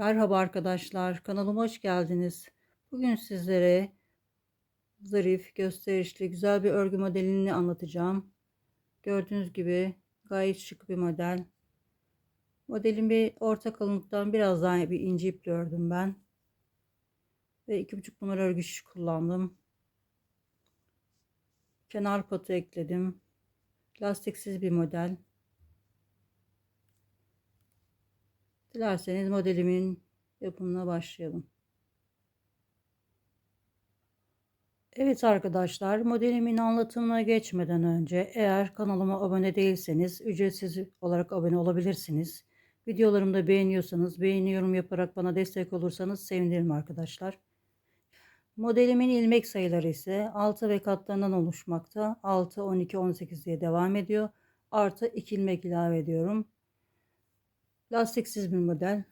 Merhaba arkadaşlar, kanalıma hoş geldiniz. Bugün sizlere zarif, gösterişli, güzel bir örgü modelini anlatacağım. Gördüğünüz gibi gayet şık bir model. Modelin bir orta kalınlıktan biraz daha bir ince iple ördüm ben. Ve iki buçuk numara örgü şiş kullandım. Kenar patı ekledim. Lastiksiz bir model. Dilerseniz modelimin yapımına başlayalım. Evet arkadaşlar modelimin anlatımına geçmeden önce eğer kanalıma abone değilseniz ücretsiz olarak abone olabilirsiniz. Videolarımı da beğeniyorsanız beğeni yorum yaparak bana destek olursanız sevinirim arkadaşlar. Modelimin ilmek sayıları ise 6 ve katlarından oluşmakta. 6, 12, 18 diye devam ediyor. Artı 2 ilmek ilave ediyorum. Lastiksiz bir model.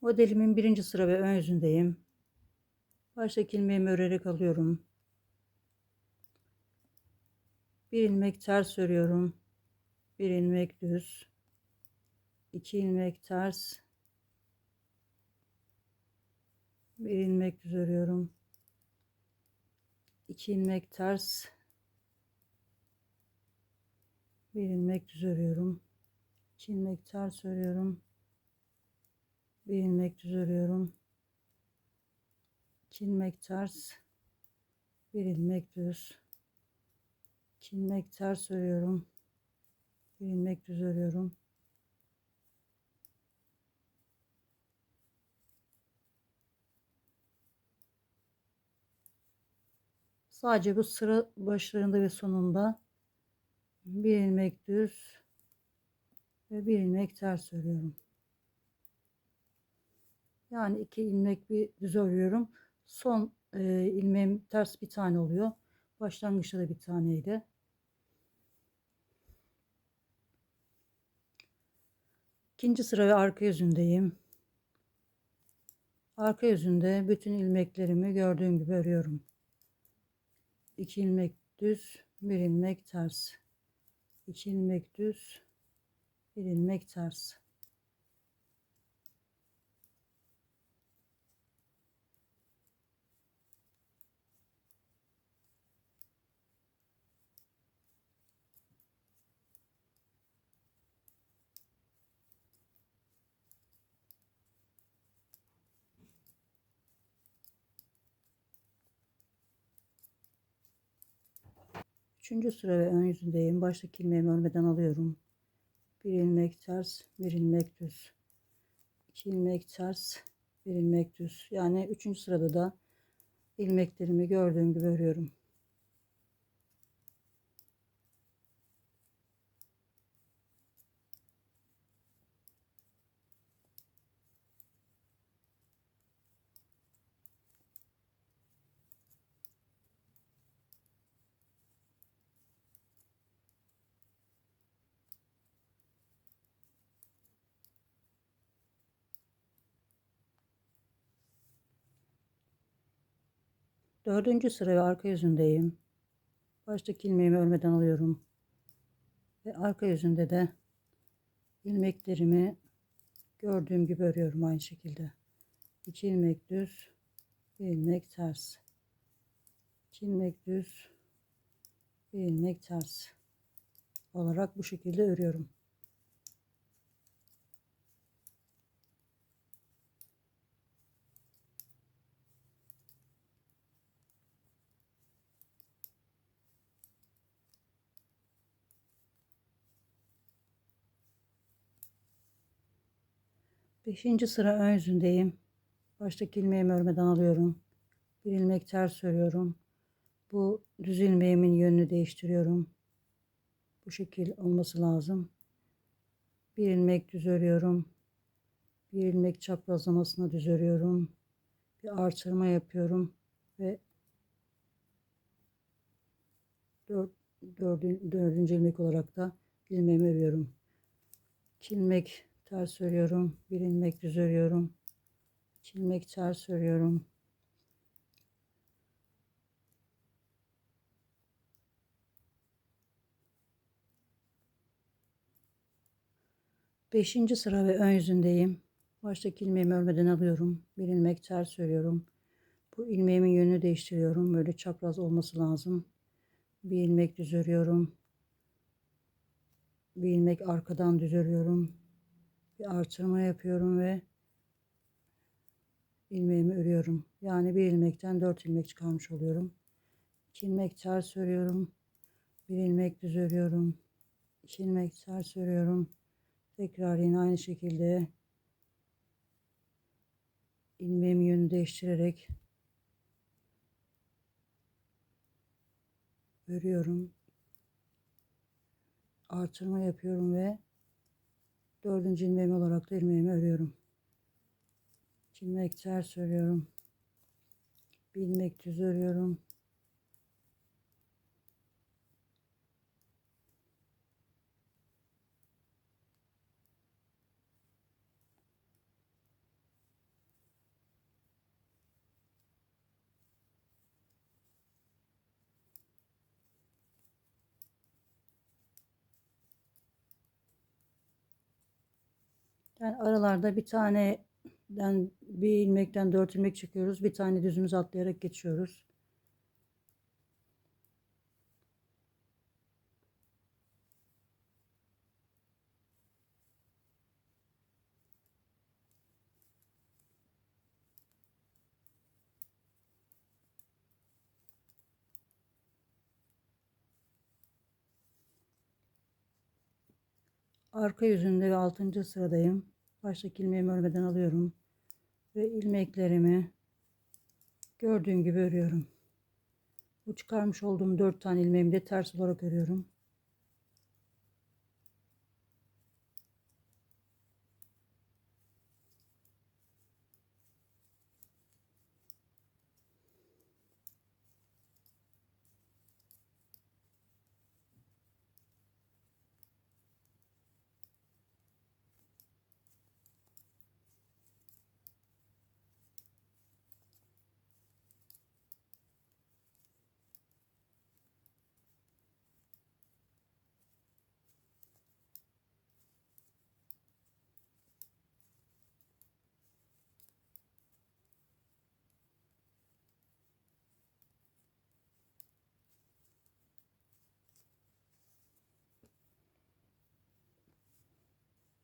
Modelimin birinci sıra ve ön yüzündeyim. Baştaki ilmeğimi örerek alıyorum. Bir ilmek ters örüyorum. Bir ilmek düz. iki ilmek ters. Bir ilmek düz örüyorum. iki ilmek ters bir ilmek düz örüyorum 2 ilmek ters örüyorum bir ilmek düz örüyorum 2 ilmek ters bir ilmek düz. 2 ilmek ters örüyorum bir ilmek düz örüyorum Sadece bu sıra başlarında ve sonunda bir ilmek düz ve bir ilmek ters örüyorum. Yani iki ilmek bir düz örüyorum. Son e, ilmeğim ters bir tane oluyor. Başlangıçta da bir taneydi. İkinci sıra ve arka yüzündeyim. Arka yüzünde bütün ilmeklerimi gördüğüm gibi örüyorum. 2 ilmek düz, bir ilmek ters. 2 ilmek düz, bir ilmek ters. Üçüncü sıra ve ön yüzündeyim. Baştaki ilmeğimi örmeden alıyorum. Bir ilmek ters, bir ilmek düz. İki ilmek ters, bir ilmek düz. Yani üçüncü sırada da ilmeklerimi gördüğüm gibi örüyorum. Dördüncü sıra ve arka yüzündeyim. Baştaki ilmeğimi örmeden alıyorum. Ve arka yüzünde de ilmeklerimi gördüğüm gibi örüyorum aynı şekilde. 2 ilmek düz, bir ilmek ters. 2 ilmek düz, bir ilmek ters olarak bu şekilde örüyorum. Beşinci sıra ön yüzündeyim. Baştaki ilmeğimi örmeden alıyorum. Bir ilmek ters örüyorum. Bu düz ilmeğimin yönünü değiştiriyorum. Bu şekil olması lazım. Bir ilmek düz örüyorum. Bir ilmek çaprazlamasına düz örüyorum. Bir artırma yapıyorum ve dört, dördün, dördüncü ilmek olarak da ilmeğimi örüyorum. İki ilmek ters örüyorum bir ilmek düz örüyorum iki ilmek ters örüyorum Beşinci sıra ve ön yüzündeyim. Baştaki ilmeğimi örmeden alıyorum. Bir ilmek ters örüyorum. Bu ilmeğimin yönünü değiştiriyorum. Böyle çapraz olması lazım. Bir ilmek düz örüyorum. Bir ilmek arkadan düz örüyorum. Bir artırma yapıyorum ve ilmeğimi örüyorum. Yani bir ilmekten dört ilmek çıkarmış oluyorum. İki ilmek ters örüyorum. Bir ilmek düz örüyorum. İki ilmek ters örüyorum. Tekrar yine aynı şekilde ilmeğimi yönü değiştirerek örüyorum. Artırma yapıyorum ve dördüncü ilmeğim olarak da ilmeğimi örüyorum. İki ilmek ters örüyorum. Bir ilmek düz örüyorum. Yani aralarda bir taneden bir ilmekten dört ilmek çıkıyoruz. Bir tane düzümüz atlayarak geçiyoruz. Arka yüzünde ve 6. sıradayım. Baştaki ilmeğimi örmeden alıyorum. Ve ilmeklerimi gördüğün gibi örüyorum. Bu çıkarmış olduğum 4 tane ilmeğimi de ters olarak örüyorum.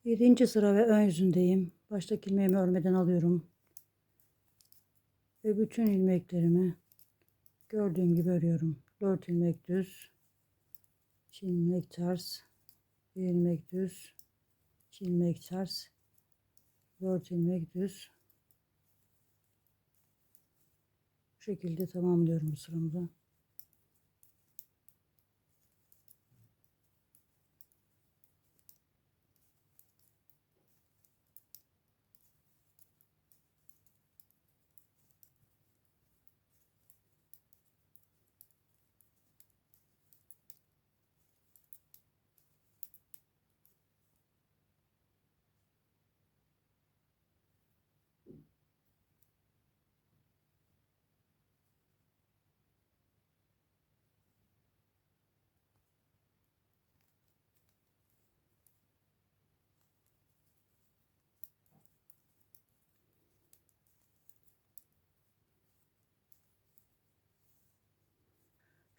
Yedinci sıra ve ön yüzündeyim. Baştaki ilmeğimi örmeden alıyorum. Ve bütün ilmeklerimi gördüğüm gibi örüyorum. 4 ilmek düz, 2 ilmek ters, 1 ilmek düz, 2 ilmek ters, 4 ilmek düz. Bu şekilde tamamlıyorum sıramı.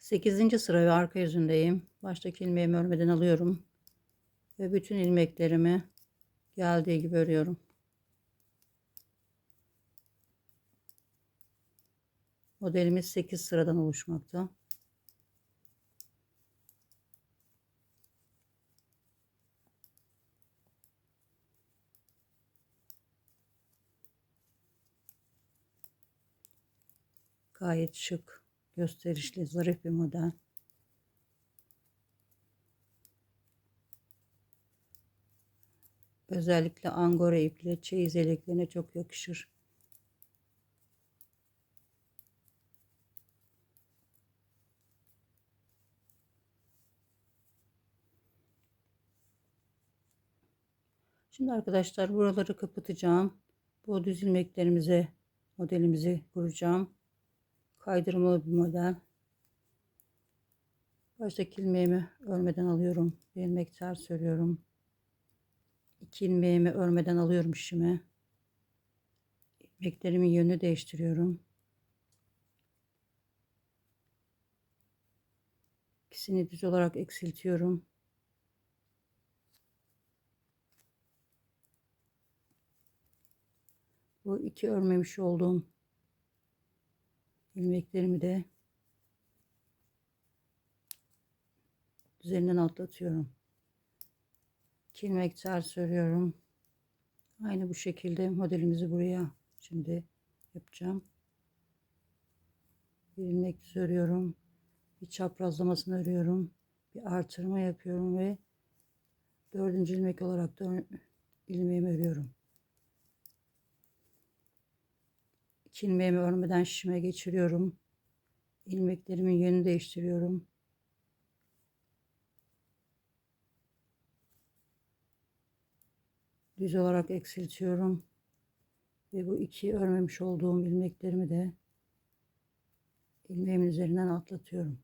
Sekizinci sıra ve arka yüzündeyim. Baştaki ilmeğimi örmeden alıyorum. Ve bütün ilmeklerimi geldiği gibi örüyorum. Modelimiz 8 sıradan oluşmakta. Gayet şık, gösterişli, zarif bir model. Özellikle angora iple çeyiz yeleklerine çok yakışır. Şimdi arkadaşlar buraları kapatacağım. Bu düz ilmeklerimize modelimizi kuracağım. Kaydırmalı bir model. Baştaki ilmeğimi örmeden alıyorum. Bir ilmek ters örüyorum. İki ilmeğimi örmeden alıyorum işime. İlmeklerimin yönünü değiştiriyorum. İkisini düz olarak eksiltiyorum. Bu iki örmemiş olduğum ilmeklerimi de üzerinden atlatıyorum. İki ilmek ters örüyorum. Aynı bu şekilde modelimizi buraya şimdi yapacağım. Bir ilmek düz örüyorum. Bir çaprazlamasını örüyorum. Bir artırma yapıyorum ve dördüncü ilmek olarak da ilmeğimi örüyorum. İki ilmeğimi örmeden şişime geçiriyorum. İlmeklerimin yönünü değiştiriyorum. Düz olarak eksiltiyorum. Ve bu iki örmemiş olduğum ilmeklerimi de ilmeğimin üzerinden atlatıyorum.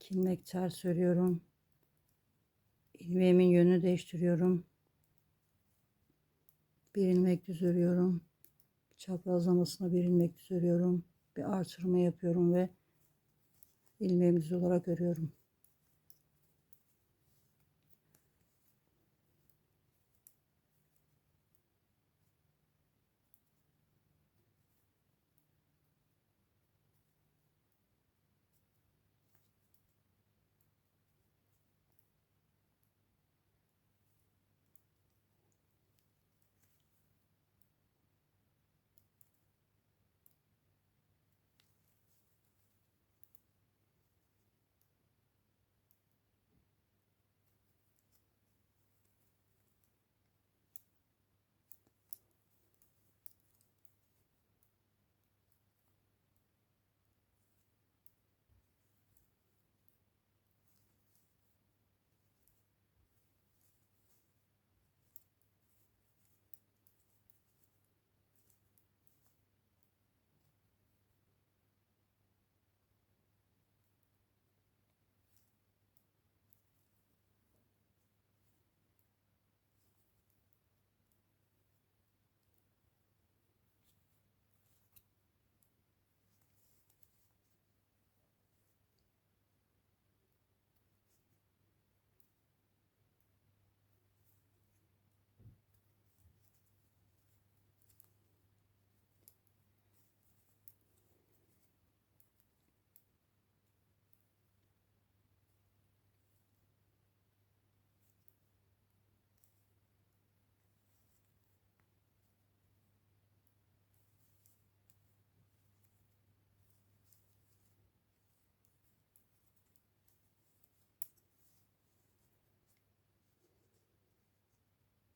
İki ilmek ters örüyorum. İlmeğimin yönünü değiştiriyorum. Bir ilmek düz örüyorum. Çaprazlamasına bir ilmek düz örüyorum. Bir artırma yapıyorum ve ilmeğimi düz olarak örüyorum.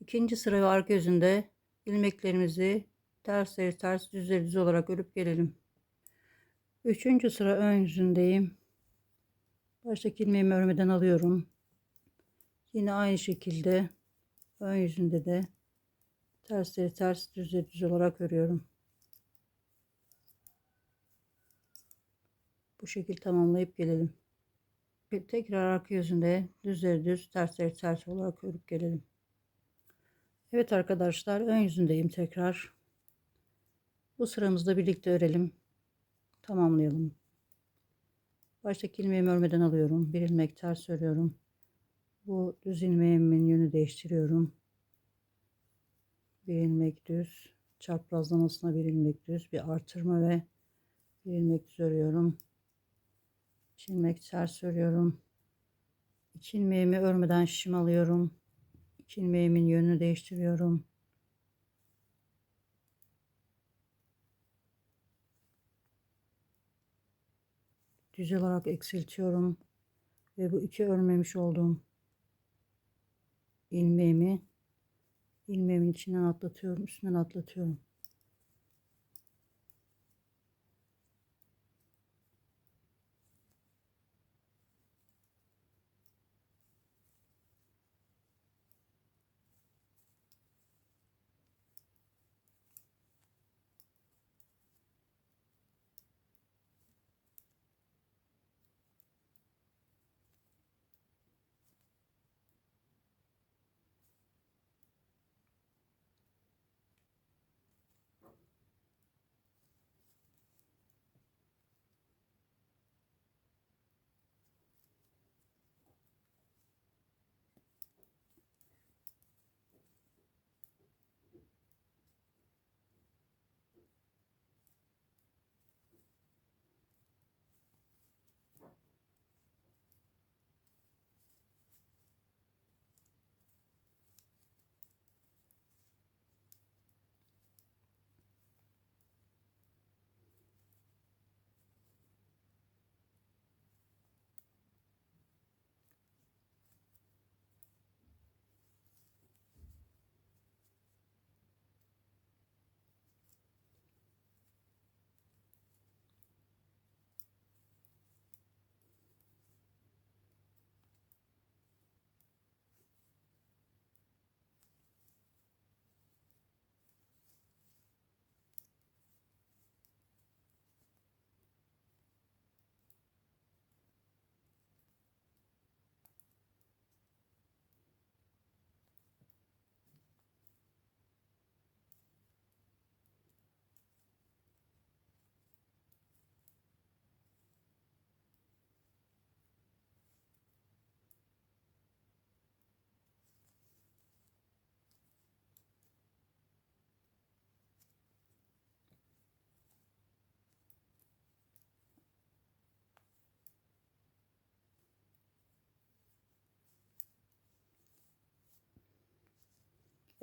İkinci sıra ve arka yüzünde ilmeklerimizi tersleri ters düzleri düz olarak örüp gelelim. Üçüncü sıra ön yüzündeyim. Baştaki ilmeğimi örmeden alıyorum. Yine aynı şekilde ön yüzünde de tersleri ters düzleri düz olarak örüyorum. Bu şekilde tamamlayıp gelelim. Tekrar arka yüzünde düzleri düz tersleri ters olarak örüp gelelim. Evet arkadaşlar ön yüzündeyim tekrar. Bu sıramızda birlikte örelim. Tamamlayalım. Baştaki ilmeğimi örmeden alıyorum. Bir ilmek ters örüyorum. Bu düz ilmeğimin yönü değiştiriyorum. Bir ilmek düz. Çaprazlamasına bir ilmek düz. Bir artırma ve bir ilmek düz örüyorum. İki ilmek ters örüyorum. İki ilmeğimi örmeden şişim alıyorum ilmeğimin yönünü değiştiriyorum. Düz olarak eksiltiyorum. Ve bu iki örmemiş olduğum ilmeğimi ilmeğimin içinden atlatıyorum, üstünden atlatıyorum.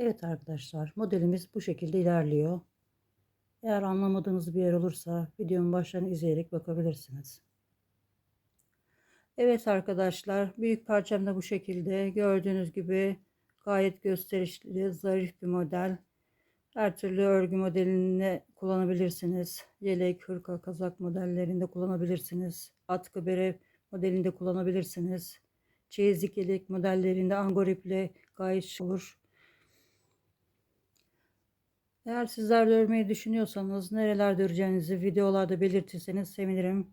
Evet arkadaşlar modelimiz bu şekilde ilerliyor. Eğer anlamadığınız bir yer olursa videonun başlarını izleyerek bakabilirsiniz. Evet arkadaşlar büyük parçam da bu şekilde gördüğünüz gibi gayet gösterişli zarif bir model. Her türlü örgü modelinde kullanabilirsiniz. Yelek, hırka, kazak modellerinde kullanabilirsiniz. Atkı bere modelinde kullanabilirsiniz. Çeyizlik yelek modellerinde angoriple gayet şık olur. Eğer sizler de örmeyi düşünüyorsanız nerelerde öreceğinizi videolarda belirtirseniz sevinirim.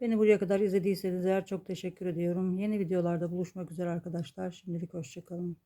Beni buraya kadar izlediyseniz eğer çok teşekkür ediyorum. Yeni videolarda buluşmak üzere arkadaşlar. Şimdilik hoşçakalın.